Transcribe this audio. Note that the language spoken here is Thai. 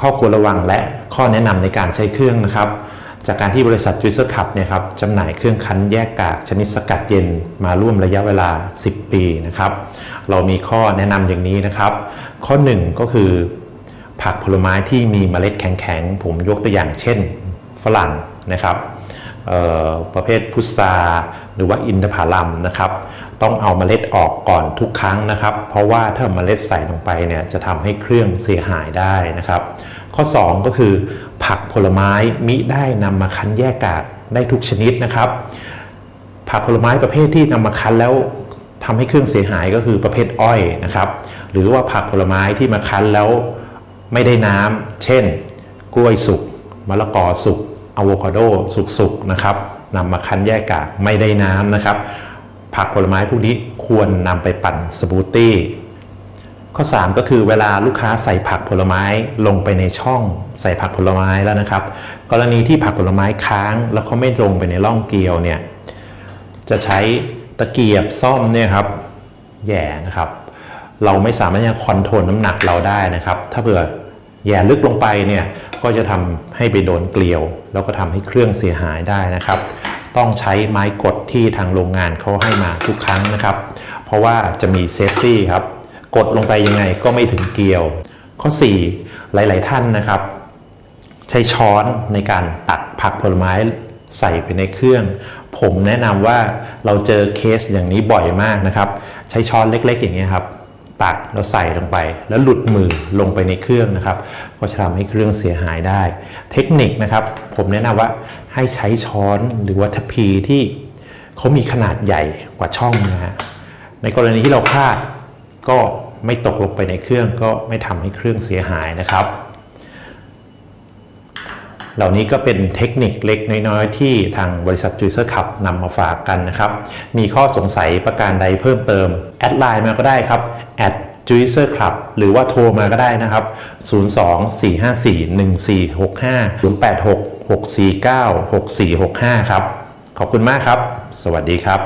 ข้อควรระวังและข้อแนะนำในการใช้เครื่องนะครับ จากการที่บริษัทจุ i เซอร์คับเนี่ยครับจำหน่ายเครื่องคั้นแยกกากชนิดสกัดเย็นมาร่วมระยะเวลา 10 ปีนะครับ เรามีข้อแนะนำอย่างนี้นะครับ ข้อ 1 ก็คือ ผักผลไม้ที่มีเมล็ดแข็งๆผมยกตัวอย่างเช่น ฝรั่งนะครับประเภทพุทราหรือว่าอินทผลัมนะครับ ต้องเอาเมล็ดออกก่อนทุกครั้งนะครับ เพราะว่าถ้าเมล็ดใส่ลงไปเนี่ยจะทำให้เครื่องเสียหายได้นะครับ ข้อ 2 ก็คือ ผักผลไม้มิได้นำมาคั้นแยกกากได้ทุกชนิดนะครับ ผักผลไม้ประเภทที่นำมาคั้นแล้วทำให้เครื่องเสียหายก็คือประเภทอ้อยนะครับ หรือว่าผักผลไม้ที่มาคั้นแล้วไม่ได้น้ำเช่น กล้วยสุกมะละกอสุกอะโวคาโดสุกๆนะครับนำมาคั้นแยกกากไม่ได้น้ำนะครับ ผักผลไม้พวกนี้ควรนำไปปั่นสมูทตี้ข้อ 3 ก็คือเวลาลูกค้าใส่ผักผลไม้ลงไปในช่องใส่ผักผลไม้แล้วนะครับ กรณีที่ผักผลไม้ค้างแล้วเขาไม่ลงไปในร่องเกลียวเนี่ยจะใช้ตะเกียบซ่อมเนี่ยครับแย่นะครับ เราไม่สามารถจะคอนโทรลน้ำหนักเราได้นะครับ ถ้าเผื่อแย่ลึกลงไปเนี่ยก็จะทำให้ไปโดนเกลียว แล้วก็ทำให้เครื่องเสียหายได้นะครับ ต้องใช้ไม้กดที่ทางโรงงานเขาให้มาทุกครั้งนะครับ เพราะว่าจะมีเซฟตี้ครับ กดลงไปยังไงก็ไม่ถึงเกลียว ข้อ 4 หลาย ๆ ท่านนะครับ ใช้ช้อนในการตักผักผลไม้ใส่ไปในเครื่อง ผมแนะนำว่าเราเจอเคสอย่างนี้บ่อยมากนะครับ ใช้ช้อนเล็ก ๆ อย่างนี้ยครับตักแล้วใส่ลงไป แล้วหลุดมือลงไปในเครื่องนะครับ ก็จะทำให้เครื่องเสียหายได้ เทคนิคนะครับ ผมแนะนำว่า ให้ใช้ช้อนหรือว่าทัพพีที่เขามีขนาดใหญ่กว่าช่องนะฮะในกรณีที่เราพลาดก็ไม่ตกลงไปในเครื่องก็ไม่ทำให้เครื่องเสียหายนะครับ เหล่านี้ก็เป็นเทคนิคเล็กน้อยๆ ที่ทางบริษัทจุยเซอร์ขับนำมาฝากกันนะครับ มีข้อสงสัยประการใดเพิ่มเติม แอดไลน์มาก็ได้ครับ at j u i c e r Club หรือว่าโทรมาก็ได้นะครับ 024541465086 649 6465 ครับ ขอบคุณมากครับ สวัสดีครับ